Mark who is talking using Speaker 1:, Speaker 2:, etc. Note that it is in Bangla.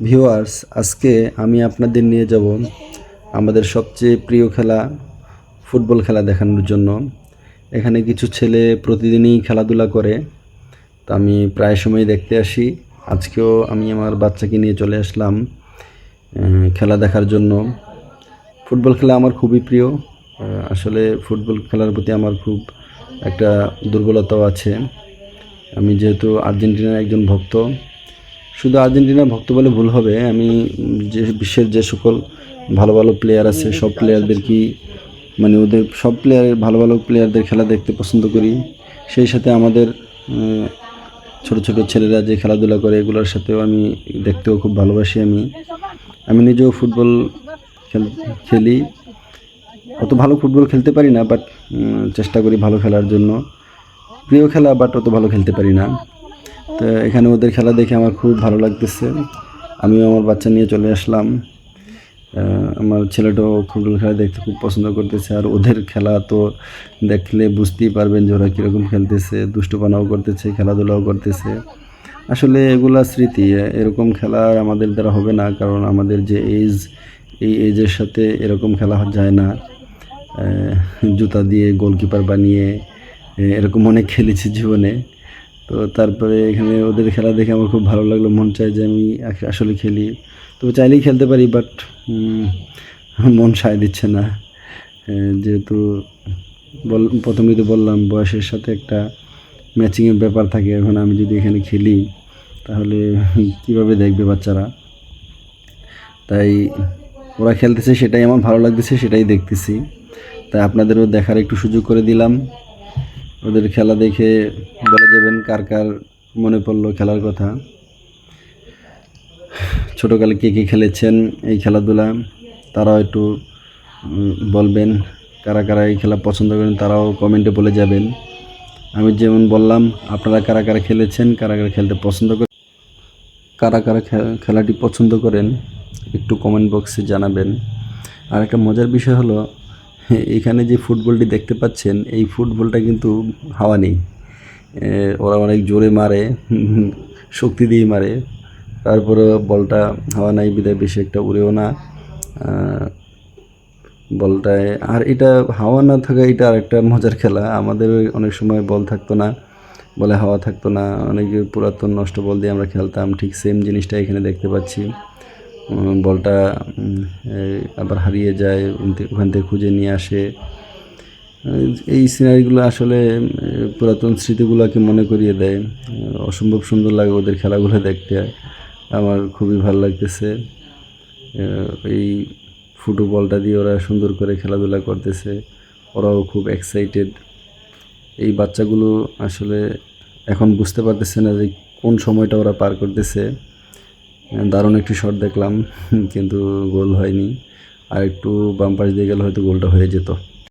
Speaker 1: ভিউয়ার্স আজকে আমি আপনাদের নিয়ে যাব আমাদের সবচেয়ে প্রিয় খেলা, ফুটবল খেলা দেখানোর জন্য। এখানে কিছু ছেলে প্রতিদিনই খেলাধুলা করে। তা আমি প্রায় সময় দেখতে আসি। আজকেও আমি আমার বাচ্চাকে নিয়ে চলে আসলাম খেলা দেখার জন্য। ফুটবল খেলা আমার খুবই প্রিয়। আসলে ফুটবল খেলার প্রতি আমার খুব একটা দুর্বলতাও আছে। আমি যেহেতু আর্জেন্টিনার একজন ভক্ত শুধু আর্জেন্টিনা ভক্ত বলে ভুল হবে, আমি যে বিশ্বের যে সকল ভালো ভালো প্লেয়ার আছে, সব প্লেয়ারদেরকেই মানে ওদের সব প্লেয়ার ভালো ভালো প্লেয়ারদের খেলা দেখতে পছন্দ করি। সেই সাথে আমাদের ছোট ছোট ছেলেরা যে খেলাধুলা করে, এগুলোর সাথেও আমি দেখতেও খুব ভালোবাসি আমি। আমি নিজেও ফুটবল খেলি অত ভালো ফুটবল খেলতে পারি না বাট চেষ্টা করি ভালো খেলার জন্য। প্রিয় খেলা বাট অত ভালো খেলতে পারি না। তো এখানে ওদের খেলা দেখে আমার খুব ভালো লাগতেছে। আমিও আমার বাচ্চা নিয়ে চলে আসলাম। আমার ছেলেটাও ফুটবল খেলা দেখতে খুব পছন্দ করতেছে। আর ওদের খেলা তো দেখলে বুঝতেই পারবেন যে ওরা কীরকম খেলতেছে দুষ্টুপানাও করতেছে, খেলাধুলাও করতেছে। আসলে এগুলা স্মৃতি, এরকম খেলা আমাদের দ্বারা হবে না, কারণ আমাদের যে এজ এই এজের সাথে এরকম খেলা যায় না। জুতা দিয়ে গোলকিপার বানিয়ে এরকম অনেক খেলেছি জীবনে। তো তারপরে এখানে ওদের খেলা দেখে আমার খুব ভালো লাগল, মন চায় যে আমি আসলে খেলি। তবে চাইলেই খেলতে পারি বাট মন সায় দিচ্ছে না। যেহেতু বল, প্রথমেই তো বললাম, বয়সের সাথে একটা ম্যাচিংয়ের ব্যাপার থাকে। এখন আমি যদি এখানে খেলি, তাহলে কীভাবে দেখবে বাচ্চারা? তাই ওরা খেলতেছে, সেটাই আমার ভালো লাগতেছে, সেটাই দেখতেছি। তাই আপনাদেরও দেখার একটু সুযোগ করে দিলাম। ওদের খেলা দেখে বলে যাবেন কার কার মনে পড়ল খেলার কথা। ছোটোকালে কে কে খেলেছেন এই খেলাধুলা? তারাও একটু বলবেন কারা কারা এই খেলা পছন্দ করেন, তারাও কমেন্টে বলে যাবেন। আমি যেমন বললাম, আপনারা কারা কারা খেলেছেন, কারা কারা খেলতে পছন্দ করেন কারা কারা খেলাটি পছন্দ করেন, একটু কমেন্ট বক্সে জানাবেন। আর একটা মজার বিষয় হলো এখানে যে ফুটবলটি দেখতে পাচ্ছেন, এই ফুটবলটা কিন্তু হাওয়া নেই। ওরা অনেক জোরে মারে, শক্তি দিয়ে মারে। তারপরে বলটা হাওয়া নাই, বিদায় বেশি একটা উড়েও না। বলটায়, আর এটা হাওয়া না থাকা এটা আর একটা মজার খেলা। আমাদের অনেক সময় বল থাকতো না, বলে হাওয়া থাকতো না। অনেক পুরাতন নষ্ট বল দিয়ে আমরা খেলতাম। ঠিক সেম জিনিসটা এখানে দেখতে পাচ্ছি। বলটা আবার হারিয়ে যায়, ওখান থেকে- খুঁজে নিয়ে আসে। এই সিনারিগুলো আসলে পুরাতন স্মৃতিগুলোকে মনে করিয়ে দেয়। অসম্ভব সুন্দর লাগে ওদের খেলাগুলো দেখতে। আমার খুবই ভালো লাগতেছে। এই ফুটবলটা দিয়ে ওরা সুন্দর করে খেলাধুলা করতেছে। ওরাও খুব এক্সাইটেড এই বাচ্চাগুলো আসলে এখন বুঝতে পারতেছে না যে কোন সময়টা ওরা পার করতেছে। দারুণ একটি শট দেখলাম, কিন্তু গোল হয়নি। আর একটু বাম পাশ দিয়ে গেলে হয়তো গোলটা হয়ে যেত।